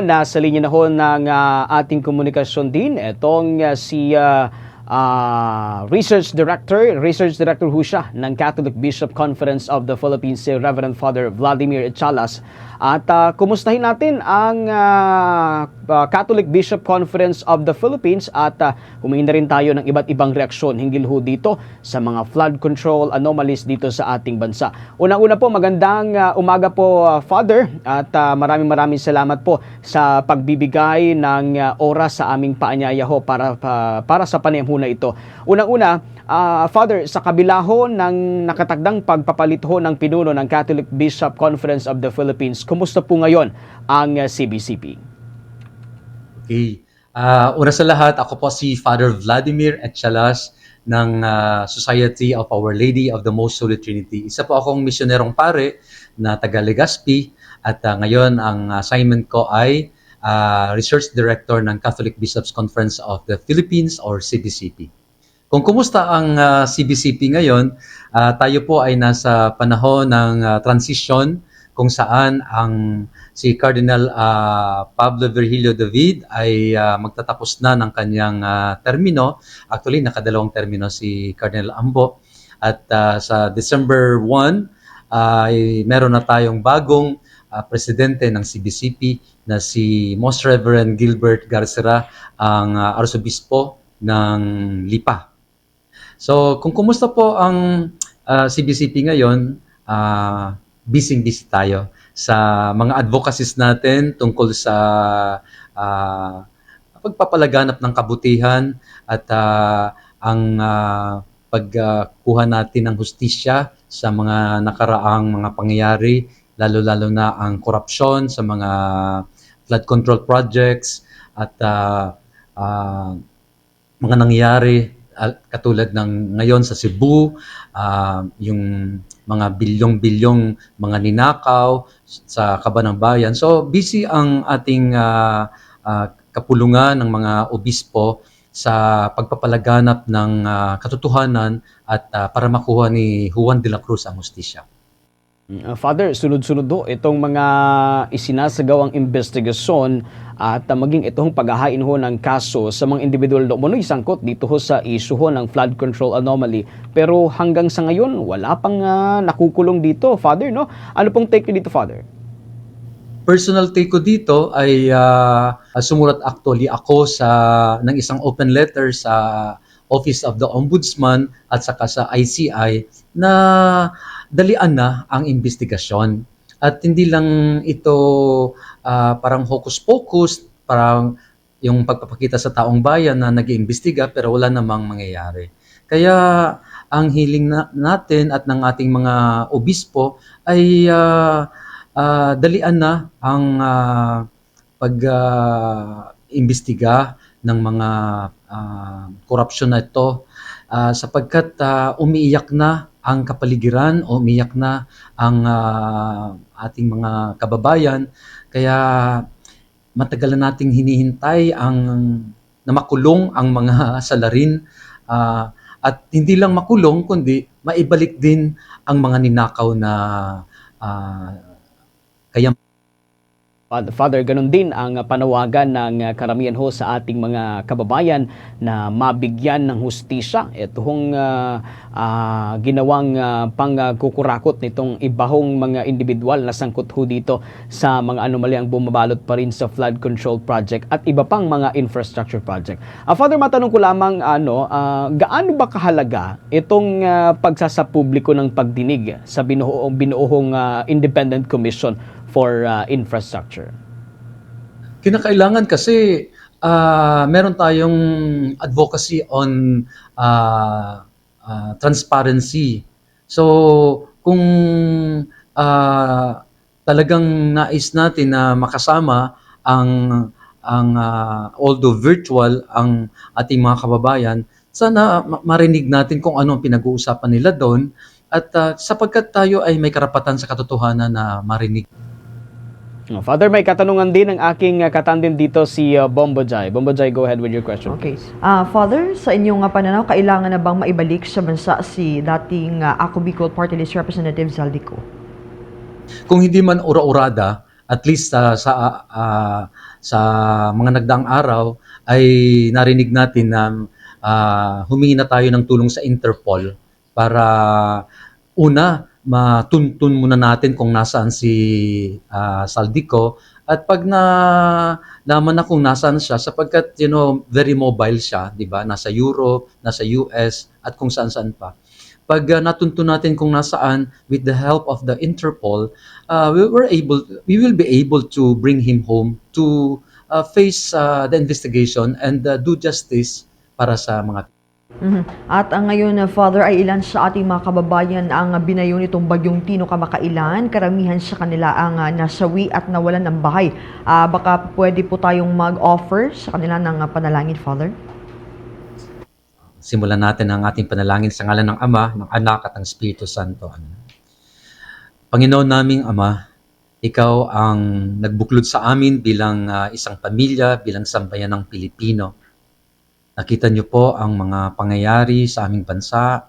Nasa linya na ho ng ah, ating komunikasyon din itong ah, si ah, ah, Research Director, Research Director ho siya ng Catholic Bishop Conference of the Philippines, si Reverend Father Vladimir Echalas. At ah, kumustahin natin ang ah, Catholic Bishop Conference of the Philippines at uh, humingi na rin tayo ng iba't ibang reaksyon hinggil ho dito sa mga flood control anomalies dito sa ating bansa. Unang-una po, magandang ah, umaga po, ah, Father, at ah, maraming maraming salamat po sa pagbibigay ng ah, oras sa aming paanyaya ho para, pa- para sa panayam ho na ito. Unang-una, ah, Father, sa kabila ho ng nakatagdang pagpapalit ho ng pinuno ng Catholic Bishop Conference of the Philippines, kumusta po ngayon ang ah, CBCP? Okay. Ah, una sa lahat, ako po si Father Vladimir Etchalas ng ah, Society of Our Lady of the Most Holy Trinity. Isa po akong misyonerong pare na taga Legazpi at ah, ngayon ang assignment ko ay ah, Research Director ng Catholic Bishops Conference of the Philippines or CBCP. Kung kumusta ang ah, CBCP ngayon, ah, tayo po ay nasa panahon ng ah, transition kung saan ang si Cardinal ah, Pablo Virgilio David ay ah, magtatapos na ng kanyang ah, termino. Actually, nakadalawang termino si Cardinal Ambo. At ah, sa December 1 ay meron na tayong bagong ah, presidente ng CBCP na si Most Reverend Gilbert Garcera, ang ah, arsobispo ng Lipa. So, kung kumusta po ang ah, CBCP ngayon, ah, busy-busy tayo sa mga advocacies natin tungkol sa ah, pagpapalaganap ng kabutihan at ah, ang ah, pagkuha natin ng hustisya sa mga nakaraang mga pangyayari, lalo-lalo na ang korupsyon sa mga flood control projects at ah, ah, mga nangyayari ah, katulad ng ngayon sa Cebu, ah, yung mga bilyong-bilyong mga ninakaw sa kaban ng bayan. So busy ang ating ah, ah, kapulungan ng mga obispo sa pagpapalaganap ng ah, katotohanan at ah, para makuha ni Juan de la Cruz ang hustisya. Uh, Father, sunod-sunod do itong mga isinasagawang investigasyon at uh, maging itong paghahain ho ng kaso sa mga individual do mono'y sangkot dito ho sa issue ho ng flood control anomaly. Pero hanggang sa ngayon, wala pang uh, nakukulong dito, Father, no? Ano pong take niyo dito, Father? personal take ko dito ay ah, sumulat actually ako sa ng isang open letter sa Office of the Ombudsman at saka sa ICI na dalian na ang investigasyon. At hindi lang ito ah, parang hocus-pocus, parang yung pagpapakita sa taong bayan na nag-iimbestiga pero wala namang mangyayari. Kaya ang hiling na, natin at ng ating mga obispo ay ah, ah, dalian na ang ah, pag-imbestiga ng mga ah, korupsyon na ito ah, sapagkat ah, umiiyak na ang kapaligiran, umiiyak na ang ah, ating mga kababayan. Kaya matagal na nating hinihintay ang na makulong ang mga salarin ah, at hindi lang makulong kundi maibalik din ang mga ninakaw na ah, kaya Father, ganun din ang panawagan ng karamihan ho sa ating mga kababayan na mabigyan ng hustisya. Ito hong uh, uh, ginawang uh, pangkukurakot nitong ibahong mga individual na sangkot ho dito sa mga anomalyang bumabalot pa rin sa flood control project at iba pang mga infrastructure project. Uh, Father, matanong ko lamang ano, uh, gaano ba kahalaga itong uh, pagsasapubliko ng pagdinig sa binuo, binuohong uh, Independent Commission for uh, Infrastructure? kinakailangan kasi ah, meron tayong advocacy on ah, ah, transparency. So, kung ah, talagang nais natin na makasama ang ang ah, although virtual ang ating mga kababayan, sana ma- marinig natin kung ano ang pinag-uusapan nila doon at ah, sapagkat tayo ay may karapatan sa katotohanan na marinig Father, may katanungan din ng aking uh, katandem dito si uh, Bombo Jai. Bombo Jai, go ahead with your question. Okay. Ah, Father, sa inyong nga pananaw, kailangan na bang maibalik sa bansa si dating uh, Ako Bicol Party List Representative Zaldico? kung hindi man ura-urada, at least ah, sa ah, sa mga nagdaang araw ay narinig natin na ah, humingi na tayo ng tulong sa Interpol para una matuntun muna natin kung nasaan si ah, Saldico at pag na naman na kung nasaan siya sapagkat you know very mobile siya, 'di ba? Nasa Europe, nasa US at kung saan-saan pa. Pag uh, natunto natin kung nasaan with the help of the Interpol, uh, we were able we will be able to bring him home to uh, face uh, the investigation and uh, do justice para sa mga Mhm. At ang ngayon, uh, Father, ay ilan sa ating mga kababayan ang uh, binayo nitong bagyong Tino kamakailan. Karamihan sa kanila ang uh, nasawi at nawalan ng bahay. Ah, baka pwede po tayong mag-offer sa kanila ng uh, panalangin, Father? simulan natin ang ating panalangin sa ngalan ng Ama, ng Anak at ng Espiritu Santo. Panginoon naming Ama, Ikaw ang nagbuklod sa amin bilang ah, isang pamilya, bilang sambayan ng Pilipino. Nakita niyo po ang mga pangyayari sa aming bansa,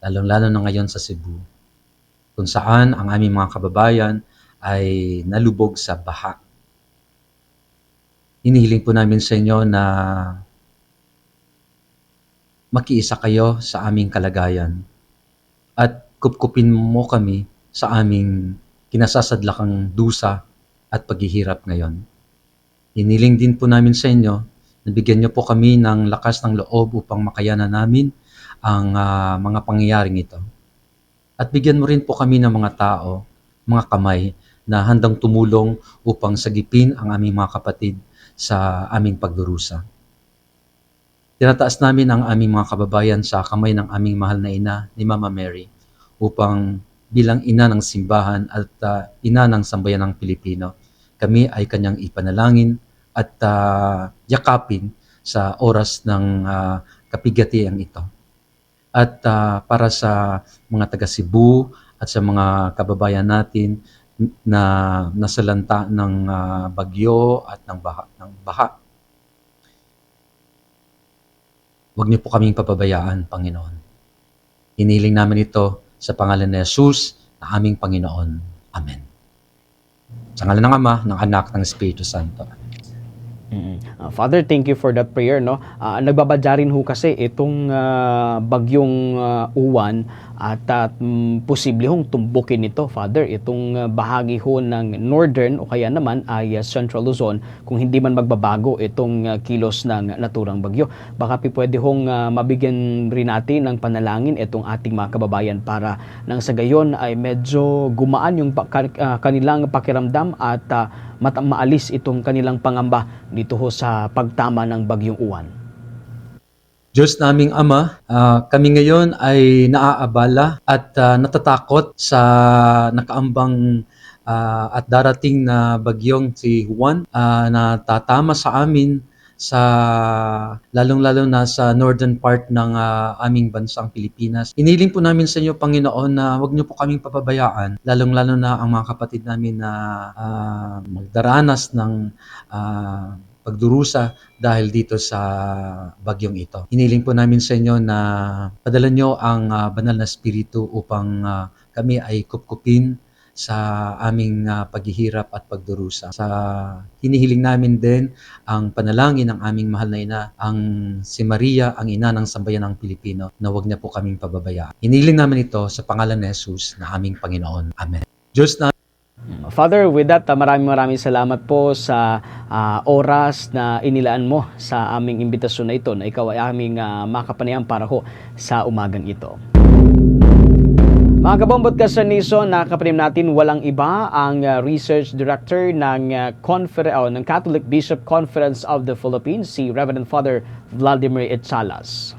lalong-lalo na ngayon sa Cebu, kung saan ang aming mga kababayan ay nalubog sa baha. Hinihiling po namin sa inyo na makiisa kayo sa aming kalagayan at kupkupin mo kami sa aming kinasasadlakang dusa at paghihirap ngayon. Hiniling din po namin sa inyo na bigyan niyo po kami ng lakas ng loob upang makayanan namin ang ah, mga pangyayaring ito. At bigyan mo rin po kami ng mga tao, mga kamay na handang tumulong upang sagipin ang aming mga kapatid sa aming pagdurusa. Tinataas namin ang aming mga kababayan sa kamay ng aming mahal na ina ni Mama Mary upang bilang ina ng simbahan at ah, ina ng sambayan ng Pilipino, kami ay kanyang ipanalangin at ah, yakapin sa oras ng uh, kapigatian ito. At ah, para sa mga taga Cebu at sa mga kababayan natin na nasalanta ng ah, bagyo at ng baha, ng baha Huwag niyo po kaming papabayaan, Panginoon. Hiniling namin ito sa pangalan ni Jesus na aming Panginoon. Amen. Sa ngalan ng Ama, ng Anak, ng Espiritu Santo. Mm. Ah, Father, thank you for that prayer no. Ah, nagbabadya rin ho kasi itong ah, bagyong ah, uwan at ah, mm, posible hong tumbukin ito, Father, itong ah, bahagi ho ng northern o kaya naman ay ah, central Luzon kung hindi man magbabago itong ah, kilos ng naturang bagyo. Baka pwede hong ah, mabigyan rin natin ng panalangin itong ating mga kababayan para nang sa gayon ay medyo gumaan yung ah, kanilang pakiramdam at mat- maalis itong kanilang pangamba dito ho sa pagtama ng bagyong uwan. Diyos naming Ama, ah, kami ngayon ay naaabala at ah, natatakot sa nakaambang ah, at darating na bagyong si Juan ah, na tatama sa amin sa lalong-lalo na sa northern part ng ah, aming bansang Pilipinas. Iniling po namin sa inyo, Panginoon, na huwag niyo po kaming papabayaan, lalong-lalo na ang mga kapatid namin na ah, magdaranas ng ah, pagdurusa dahil dito sa bagyong ito. Hiniling po namin sa inyo na padala nyo ang ah, banal na spiritu upang ah, kami ay kupkupin sa aming ah, paghihirap at pagdurusa. Sa hinihiling namin din ang panalangin ng aming mahal na ina, ang si Maria, ang ina ng sambayan ng Pilipino, na huwag niya po kaming pababayaan. Hinihiling namin ito sa pangalan ni Jesus na aming Panginoon. Amen. Diyos na Father, with that, ah, maraming maraming salamat po sa ah, oras na inilaan mo sa aming imbitasyon na ito na ikaw ay aming uh, makapanayam para ho sa umagang ito. Mga kabombot ka sa Niso, nakapanim natin walang iba ang ah, Research Director ng, ah, confer- oh, ng Catholic Bishop Conference of the Philippines, si Reverend Father Vladimir Etsalas.